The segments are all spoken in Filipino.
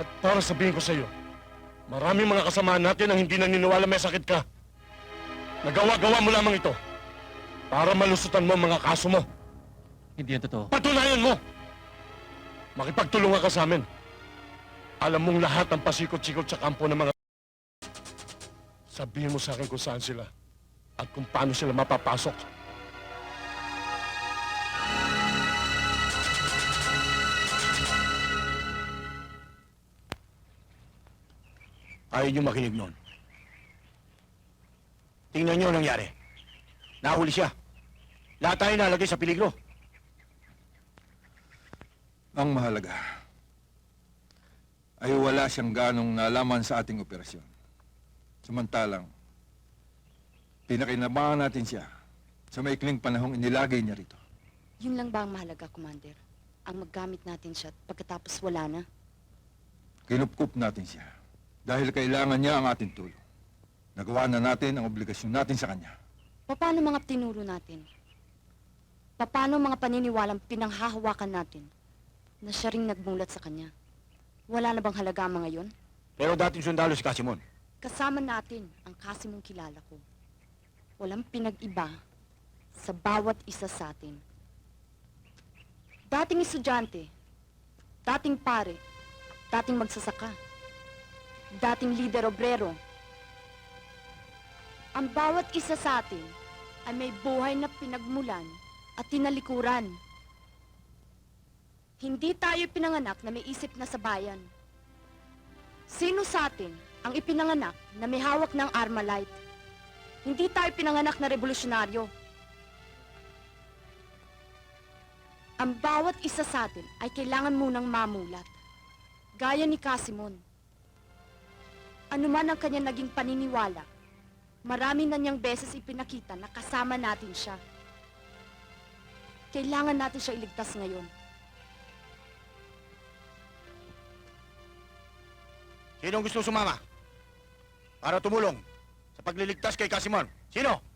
At para sabihin ko sa iyo, maraming mga kasamahan natin ang hindi naniniwala may sakit ka. Nagawa-gawa mo lamang ito para malusutan mo ang mga kaso mo. Hindi yan totoo. Patunayan mo! Makipagtulungan ka sa amin. Alam mong lahat ng pasikot-sikot sa kampo ng mga... Sabihin mo sa akin kung saan sila at kung paano sila mapapasok. Ayaw niyo makinig noon. Tingnan niyo ang nangyari. Nahuli siya. Lahat tayo nalagay sa peligro. Ang mahalaga ay wala siyang ganong nalaman sa ating operasyon. Samantalang, pinakinabangan natin siya sa maikling panahong inilagay niya rito. Yun lang ba ang mahalaga, Commander? Ang maggamit natin siya at pagkatapos wala na? Kinupkup natin siya dahil kailangan niya ang ating tulong. Nagawa na natin ang obligasyon natin sa kanya. Paano mga tinuro natin? Paano mga paniniwalang pinanghahawakan natin na siya ring nagmulat sa kanya? Wala na bang halaga mga yon? Pero dating sundalo si Casimon. Kasama natin ang kasi mong kilala ko. Walang pinag-iba sa bawat isa sa atin. Dating estudyante, dating pare, dating magsasaka, dating lider obrero. Ang bawat isa sa atin ay may buhay na pinagmulan at tinalikuran. Hindi tayo pinanganak na may isip na sa bayan. Sino sa atin ang ipinanganak na may hawak ng Armalite? Hindi tayo pinanganak na revolusyonaryo. Ang bawat isa sa atin ay kailangan munang mamulat. Gaya ni Casimon. Ano man ang kanya naging paniniwala, marami na niyang beses ipinakita na kasama natin siya. Kailangan natin siya iligtas ngayon. Sinong gusto sumama? Para tumulong sa pagliligtas kay Casimon. Sino?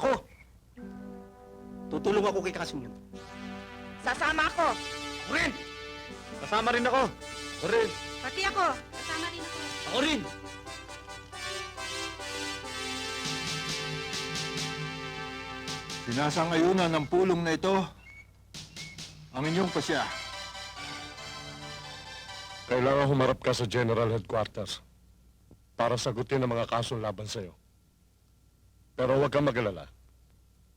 Ako! Tutulong ako kay Casimon. Sasama ako! Ako rin! Kasama rin ako. Rin. Pati ako! Sasama rin ako! Ako rin. Sinasangayunan ng pulong na ito ang inyong pasya. Kailangan humarap ka sa General Headquarters para sagutin ang mga kaso laban sa'yo. Pero huwag kang magalala.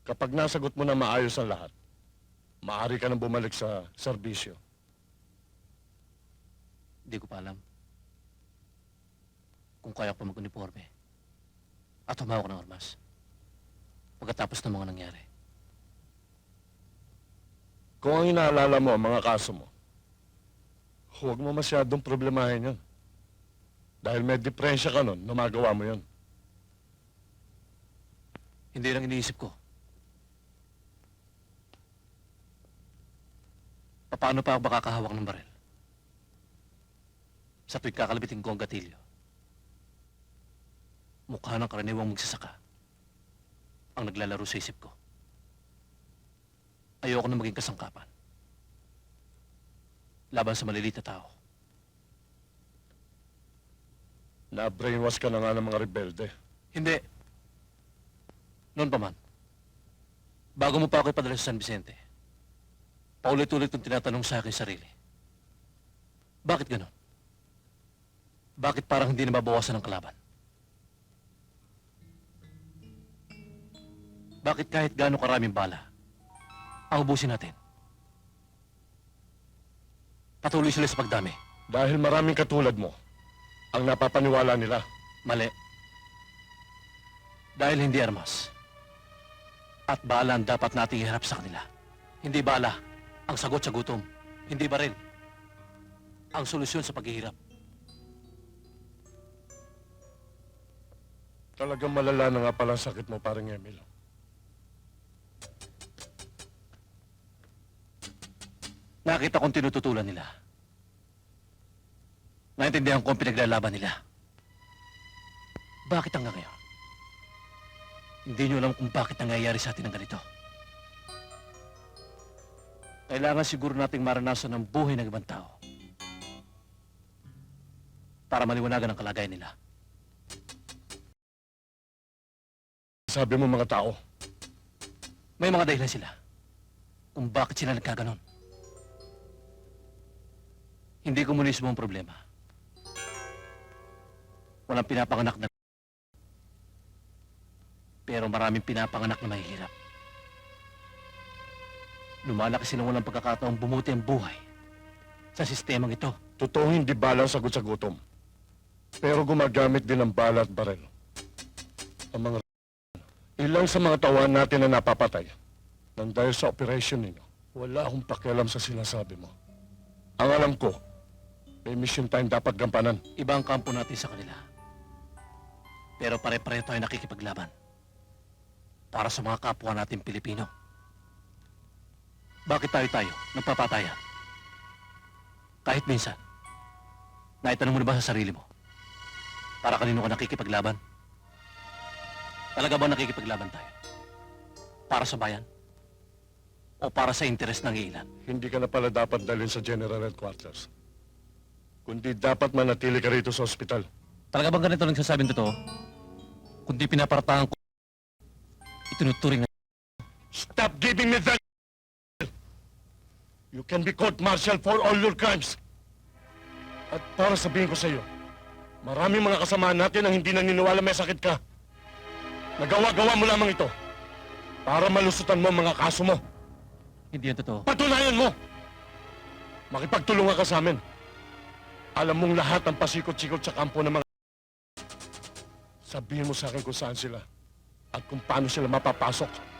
Kapag nasagot mo na maayos ang lahat, maaari ka nang bumalik sa serbisyo. Hindi ko pa alam. Kung kaya ko mag-uniforme. At humawak ng armas. Pagkatapos ng mga nangyari. Kung ang inaalala mo ang mga kaso mo, huwag mo masyadong problemahin yan. Dahil may diferensya ka nun, numagawa mo yun. Hindi lang iniisip ko. Paano pa ako makakahawak ng baril? Sa tuwing kakalabitin ko ang gatilyo. Mukha ng karaniwang magsasaka ang naglalaro sa isip ko. Ayoko na maging kasangkapan. Laban sa maliliit na tao. Na-brainwash ka na nga ng mga rebelde. Hindi. Noon pa man. Bago mo pa ako ipadala sa San Vicente, paulit-ulit kong tinatanong sa akin sarili. Bakit ganon? Bakit parang hindi nababawasan ng kalaban? Bakit kahit gaano karaming bala, ang ubusin natin? Patuloy sila sa pagdami. Dahil maraming katulad mo, ang napapaniwala nila. Mali. Dahil hindi armas. At bala ang dapat nating iharap sa kanila. Hindi bala ang sagot sa gutom. Hindi ba rin ang solusyon sa paghihirap. Talagang malala na nga pala ang sakit mo, parang Emil. Nakita kong tinututulan nila. Naintindihan ko ang pinaglalaban nila. Bakit hanggang ngayon? Hindi nyo alam kung bakit nangyayari sa atin ang ganito. Kailangan siguro nating maranasan ang buhay ng ibang tao para maliwanagan ang kalagayan nila. Sabi mo mga tao, May mga dahilan sila kung bakit sila nagkaganon. Hindi komunismo ang problema. Walang pinapanganak na pero maraming pinapanganak na mahihirap. Lumalaki silang walang pagkakataong bumuti ang buhay sa sistemang ito. totoo hindi bala ang sagot sa gutom. Pero gumagamit din ng bala at barel. Ang mga ilang sa mga tawan natin na napapatay nang dahil sa operation ninyo. Wala akong pakialam sa sinasabi mo. Ang alam ko, may mission time dapat gampanan. Iba ang kampo natin sa kanila. Pero pare-pareho tayo nakikipaglaban. Para sa mga kapwa natin Pilipino. Bakit tayo-tayo nagpapatayan? Kahit minsan, naitanong mo na ba sa sarili mo? Para kanino ka nakikipaglaban? Talaga ba nakikipaglaban tayo? Para sa bayan? O para sa interes ng ilan? Hindi ka na pala dapat dalhin sa General Headquarters. Kundi dapat manatili ka rito sa ospital. Talaga bang ganito nagsasabing totoo? Kundi pinaparatahan ko, itinuturing na Stop giving me that! You can be court-martial for all your crimes. At para sabihin ko sa iyo, maraming mga kasamahan natin ang hindi naniniwala may sakit ka. Nagawa-gawa mo lamang ito para malusutan mo ang mga kaso mo. Hindi yan totoo. Patunayan mo! Makipagtulungan ka sa amin. Alam mong lahat ang pasikot-sikot sa kampo ng mga... Sabihin mo sa akin kung saan sila at kung paano sila mapapasok.